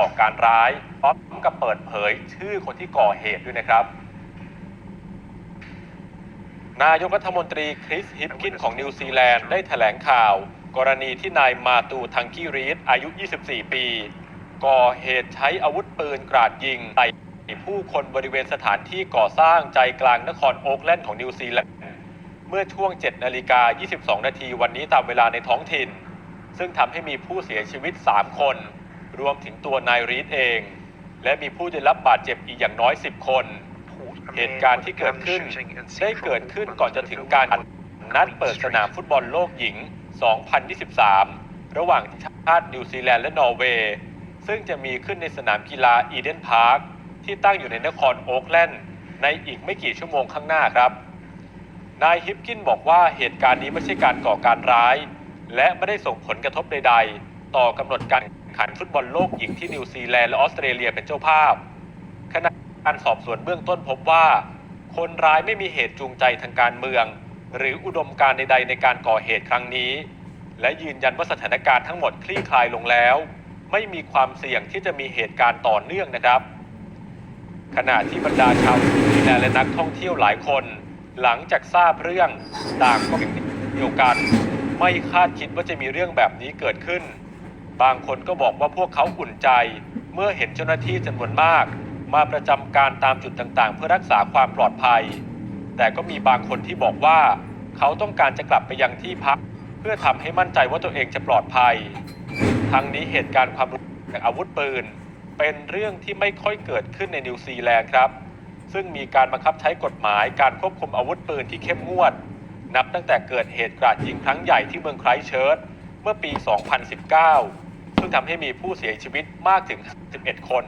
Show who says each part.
Speaker 1: ก่อการร้ายพร้อมกับเปิดเผยชื่อคนที่ก่อเหตุด้วยนะครับ นายกรัฐมนตรีคริสฮิปกินของนิวซีแลนด์ได้แถลงข่าว กรณีที่นายมาตูทังกี้รีดอายุ 24 ปี ก่อเหตุใช้อาวุธปืนกราดยิงใส่ผู้คนบริเวณสถานที่ก่อสร้างใจกลางนครโอ๊กแลนด์ของนิวซีแลนด์เมื่อช่วง 7 นาฬิกา 22 นาทีวันนี้ตามเวลาในท้องถิ่น ซึ่งทำให้มีผู้เสียชีวิต 3 คน รวมถึงตัวนายรีดเอง และมีผู้ได้รับบาดเจ็บอีกอย่างน้อย 10 คน เหตุการณ์ที่เกิดขึ้นได้เกิดขึ้นก่อนจะถึงการนัดเปิดสนามฟุตบอลโลกหญิง 2023 ระหว่างชาตินิวซีแลนด์และนอร์เวย์ ซึ่งจะมีขึ้นในสนามกีฬาอีเดนพาร์คที่ตั้งอยู่ในนครโอ๊กแลนด์ในอีกไม่กี่ชั่วโมงข้างหน้าครับ นายฮิปกินบอกว่าเหตุการณ์นี้ไม่ใช่การก่อการร้าย และไม่ได้ส่งผลกระทบใด ๆ ต่อกำหนดการ ขันฟุตบอลโลกหญิงที่นิวซีแลนด์และออสเตรเลียเป็นเจ้าภาพขณะการสอบสวนเบื้องต้นพบว่า คนร้ายไม่มีเหตุจูงใจทางการเมือง หรืออุดมการใดๆในการก่อเหตุครั้งนี้ และยืนยันว่าสถานการณ์ทั้งหมดคลี่คลายลงแล้ว ไม่มีความเสี่ยงที่จะมีเหตุการณ์ต่อเนื่องนะครับ ขณะที่บรรดาชาวนิวซีแลนด์และนักท่องเที่ยวหลายคน หลังจากทราบเรื่องต่างก็เป็นเดียวกัน ไม่คาดคิดว่าจะมีเรื่องแบบนี้เกิดขึ้น บางคนก็บอกว่าพวกเขาอุ่นใจ เมื่อเห็นเจ้าหน้าที่จำนวนมาก มาประจำการตามจุดต่างๆ เพื่อรักษาความปลอดภัย แต่ก็มีบางคนที่บอกว่า เขาต้องการจะกลับไปยังที่พัก เพื่อทำให้มั่นใจว่าตัวเองจะปลอดภัย ทั้งนี้เหตุการณ์ความรุนแรงอาวุธปืน เป็นเรื่องที่ไม่ค่อยเกิดขึ้นในนิวซีแลนด์ครับ ซึ่งมีการบังคับใช้กฎหมายการควบคุมอาวุธปืนที่เข้มงวด นับตั้งแต่เกิดเหตุกราดยิงครั้งใหญ่ที่เมืองไคล์เชิร์ชเมื่อปี 2019 ซึ่งทำให้มีผู้เสียชีวิตมากถึง 11 คน